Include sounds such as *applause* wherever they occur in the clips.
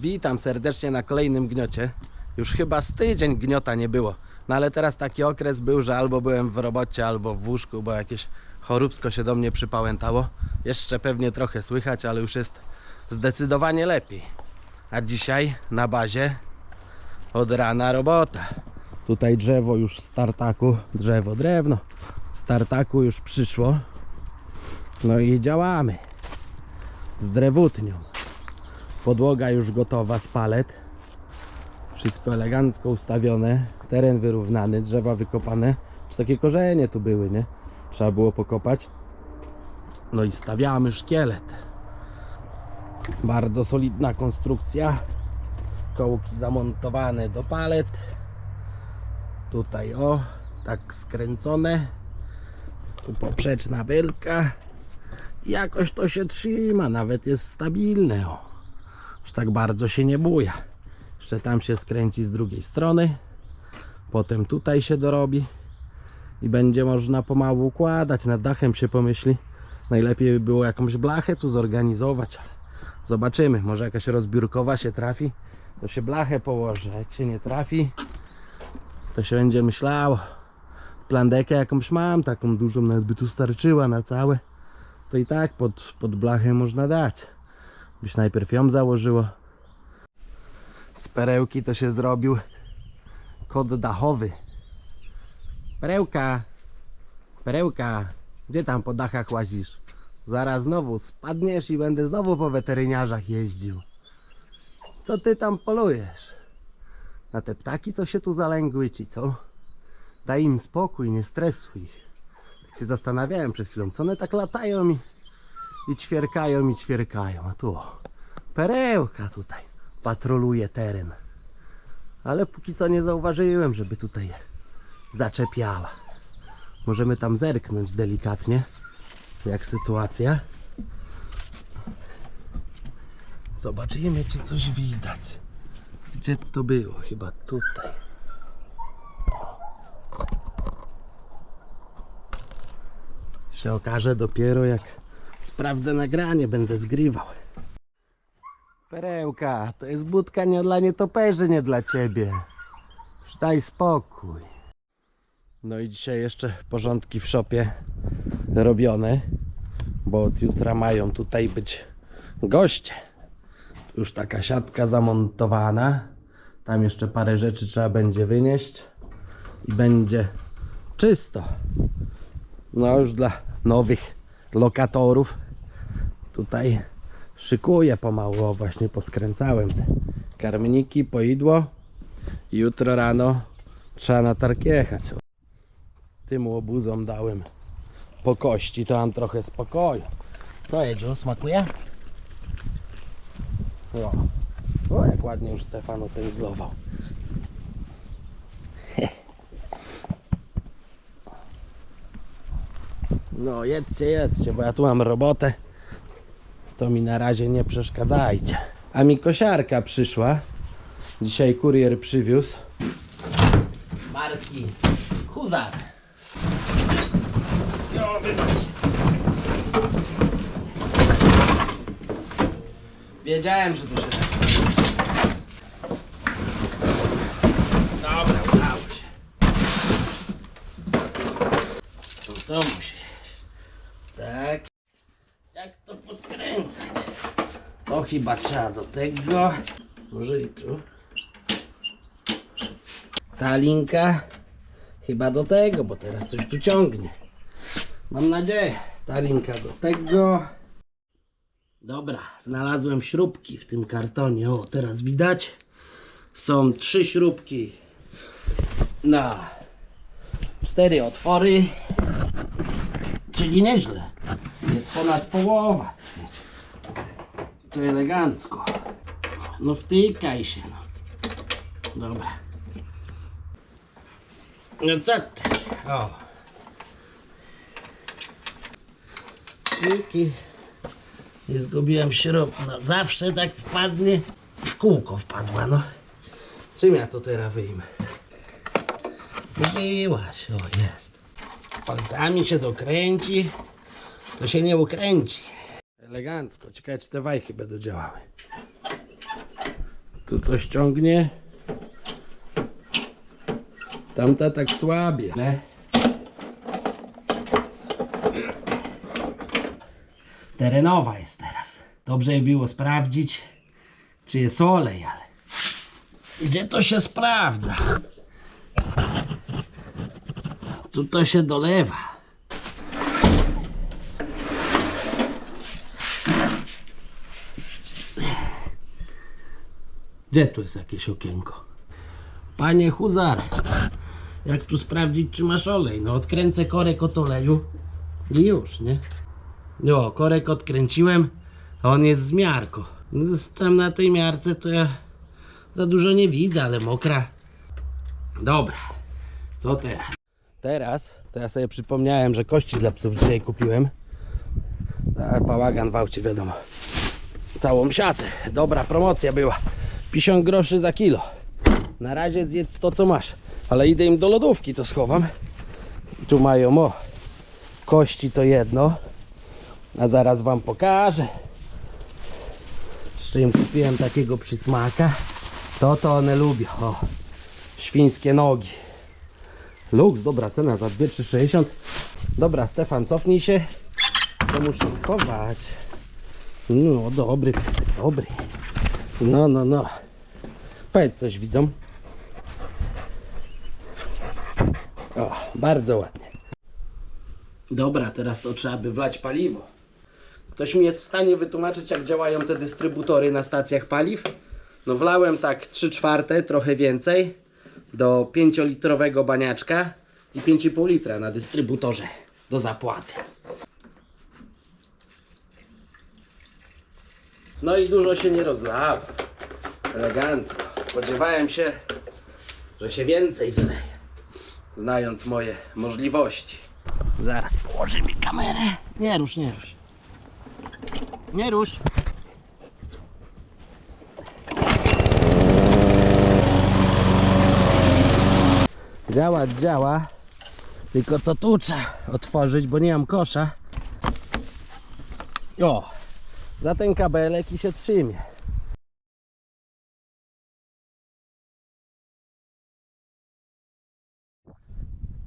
Witam serdecznie na kolejnym gniocie. Już chyba z tydzień gniota nie było. No ale teraz taki okres był, że albo byłem w robocie, albo w łóżku, bo jakieś choróbsko się do mnie przypałętało. Jeszcze pewnie trochę słychać, ale już jest zdecydowanie lepiej. A dzisiaj na bazie od rana robota. Tutaj drzewo już z tartaku, drzewo, drewno, z tartaku już przyszło. No i działamy z drewutnią. Podłoga już gotowa z palet. Wszystko elegancko ustawione. Teren wyrównany, drzewa wykopane. Już takie korzenie tu były, nie? Trzeba było pokopać. No i stawiamy szkielet. Bardzo solidna konstrukcja. Kołki zamontowane do palet. Tutaj o, tak skręcone. Tu poprzeczna belka. Jakoś to się trzyma, nawet jest stabilne. O. Już tak bardzo się nie buja. Jeszcze tam się skręci z drugiej strony. Potem tutaj się dorobi. I będzie można pomału układać. Nad dachem się pomyśli. Najlepiej by było jakąś blachę tu zorganizować. Zobaczymy. Może jakaś rozbiórkowa się trafi. To się blachę położy. Jak się nie trafi, to się będzie myślało. Plandekę jakąś mam, taką dużą, nawet by tu starczyła na całe. To i tak pod, pod blachę można dać. Byś najpierw ją założyło. Z perełki to się zrobił kod dachowy. Perełka, perełka, gdzie tam po dachach łazisz? Zaraz znowu spadniesz i będę znowu po weteryniarzach jeździł. Co ty tam polujesz? Na te ptaki, co się tu zalęgły, ci co? Daj im spokój, nie stresuj ich. Tak się zastanawiałem przed chwilą, co one tak latają i, i ćwierkają, i ćwierkają. A tu perełka tutaj patroluje teren. Ale póki co nie zauważyłem, żeby tutaj zaczepiała. Możemy tam zerknąć delikatnie, jak sytuacja. Zobaczymy, czy coś widać. Gdzie to było? Chyba tutaj. Się okaże dopiero jak sprawdzę nagranie, będę zgrywał. Perełka, to jest budka nie dla nietoperzy, nie dla ciebie. Daj spokój. No i dzisiaj jeszcze porządki w szopie robione, bo od jutra mają tutaj być goście. Już taka siatka zamontowana. Tam jeszcze parę rzeczy trzeba będzie wynieść i będzie czysto. No już dla nowych lokatorów tutaj szykuję pomału. O, właśnie poskręcałem te karmniki, poidło. Jutro rano trzeba na targ jechać. Tym łobuzom dałem po kości, to mam trochę spokoju. Co Edziu, smakuje? O, o jak ładnie już Stefan opędzlował. *laughs* No jedzcie, jedzcie, bo ja tu mam robotę. To mi na razie nie przeszkadzajcie. A mi kosiarka przyszła. Dzisiaj kurier przywiózł. Marki Huzar. Jo. Wiedziałem, że to się tak. Dobra, udało się. To, to musi Tak. Jak to poskręcać? To chyba trzeba do tego. Może i tu. Ta linka chyba do tego, bo teraz coś tu ciągnie. Mam nadzieję. Ta linka do tego. Dobra, znalazłem śrubki w tym kartonie. O, teraz widać. Są trzy śrubki na cztery otwory. Czyli nieźle. Jest ponad połowa. To elegancko. No wtykaj się, no. Dobra. No co ty? O. Cyki. Nie zgubiłem śrub. No zawsze tak wpadnie. W kółko wpadła, no. Czym ja to teraz wyjmę? Wyjęłaś, o jest. Palcami się dokręci, to się nie ukręci. Elegancko. Ciekawe, czy te wajchy będą działały. Tu coś ciągnie. Tamta tak słabie. Terenowa jest teraz. Dobrze by było sprawdzić, czy jest olej, ale gdzie to się sprawdza? Tu to się dolewa. Gdzie tu jest jakieś okienko? Panie Huzar, jak tu sprawdzić, czy masz olej? No odkręcę korek od oleju i już, nie? No, korek odkręciłem, a on jest z miarką. No, Tam na tej miarce to ja za dużo nie widzę, ale mokra. Dobra, co teraz? Teraz, to ja sobie przypomniałem, że kości dla psów dzisiaj kupiłem. Bałagan w aucie, wiadomo. Całą siatę. Dobra promocja była. 50 groszy za kilo. Na razie zjedz to co masz. Ale idę im do lodówki, to schowam. Tu mają o. Kości to jedno. A zaraz wam pokażę. Jeszcze im kupiłem takiego przysmaka. To to one lubią. O. Świńskie nogi. Lux, dobra cena za 2,60. Dobra, Stefan, cofnij się. To muszę schować. No, dobry piesek, dobry. No, no, no. Powiedz coś widzą. O, bardzo ładnie. Dobra, teraz to trzeba by wlać paliwo. Ktoś mi jest w stanie wytłumaczyć, jak działają te dystrybutory na stacjach paliw? No wlałem tak 3 czwarte, trochę więcej, do 5-litrowego baniaczka i 5,5 litra na dystrybutorze do zapłaty. No i dużo się nie rozlawa. Elegancko. Spodziewałem się, że się więcej wyleje. Znając moje możliwości. Zaraz położy mi kamerę. Nie rusz, nie rusz. Nie rusz. Działa, działa. Tylko to tu trzeba otworzyć, bo nie mam kosza. O, za ten kabelek i się trzymie.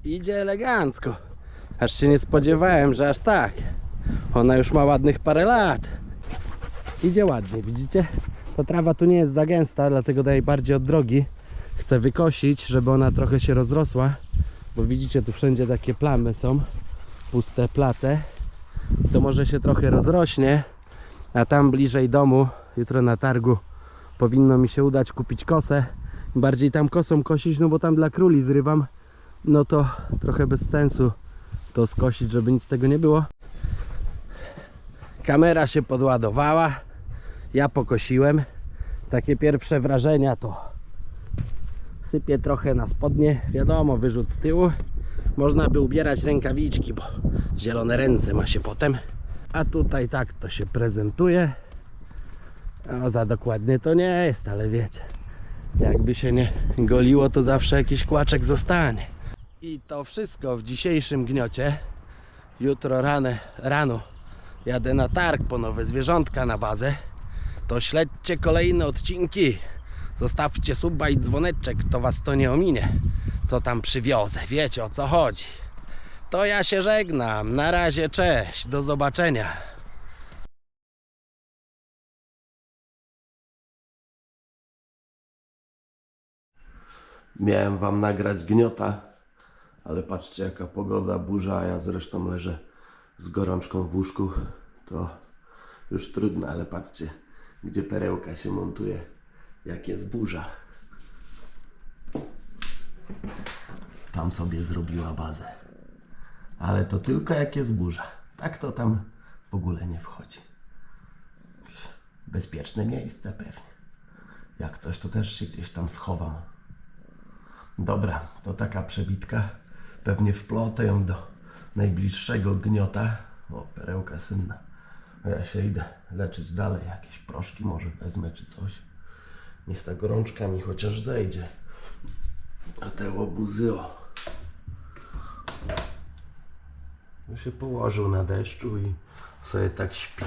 Idzie elegancko. Aż się nie spodziewałem, że aż tak. Ona już ma ładnych parę lat. Idzie ładnie, widzicie? Ta trawa tu nie jest za gęsta, dlatego daję bardziej od drogi. Chcę wykosić, żeby ona trochę się rozrosła. Bo widzicie, tu wszędzie takie plamy są. Puste place. To może się trochę rozrośnie. A tam bliżej domu, jutro na targu, powinno mi się udać kupić kosę. Bardziej tam kosą kosić, no bo tam dla króli zrywam. No to trochę bez sensu to skosić, żeby nic z tego nie było. Kamera się podładowała. Ja pokosiłem. Takie pierwsze wrażenia to sypię trochę na spodnie. Wiadomo, wyrzut z tyłu. Można by ubierać rękawiczki, bo zielone ręce ma się potem. A tutaj tak to się prezentuje. No, za dokładnie to nie jest, ale wiecie, jakby się nie goliło, to zawsze jakiś kłaczek zostanie. I to wszystko w dzisiejszym gniocie. Jutro rane, rano jadę na targ po nowe zwierzątka na bazę. To śledźcie kolejne odcinki. Zostawcie suba i dzwoneczek, to was to nie ominie. Co tam przywiozę, wiecie o co chodzi. To ja się żegnam. Na razie, cześć, do zobaczenia. Miałem wam nagrać gniota, ale patrzcie jaka pogoda, burza, ja zresztą leżę z gorączką w łóżku. To już trudno, ale patrzcie, gdzie perełka się montuje, jak jest burza. Tam sobie zrobiła bazę. Ale to tylko jak jest burza. Tak to tam w ogóle nie wchodzi. Bezpieczne miejsce pewnie. Jak coś, to też się gdzieś tam schowam. Dobra, to taka przebitka. Pewnie wplotę ją do najbliższego gniota. O, perełka synna. Ja się idę leczyć dalej. Jakieś proszki może wezmę czy coś. Niech ta gorączka mi chociaż zejdzie. A te łobuzy o. No się położył na deszczu i sobie tak śpi.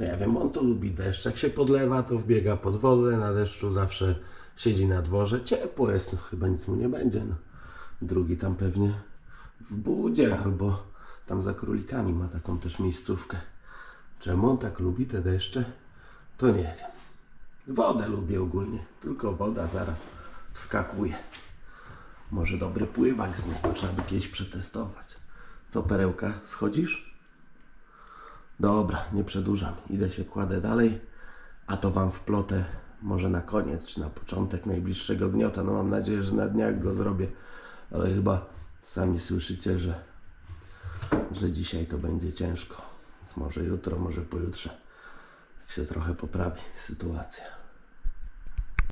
Nie wiem, on to lubi deszcz. Jak się podlewa, to wbiega pod wodę. Na deszczu zawsze siedzi na dworze. Ciepło jest, no, chyba nic mu nie będzie. No. Drugi tam pewnie w budzie albo tam za królikami ma taką też miejscówkę. Czemu on tak lubi te deszcze? To nie wiem. Wodę lubię ogólnie, tylko woda zaraz wskakuje. Może dobry pływak z niego, trzeba by kiedyś przetestować. Co, perełka, schodzisz? Dobra, nie przedłużam. Idę się kładę dalej, a to wam wplotę może na koniec, czy na początek najbliższego gniota. No mam nadzieję, że na dniach go zrobię, ale chyba sami słyszycie, że, że dzisiaj to będzie ciężko. Więc może jutro, może pojutrze, jak się trochę poprawi sytuacja.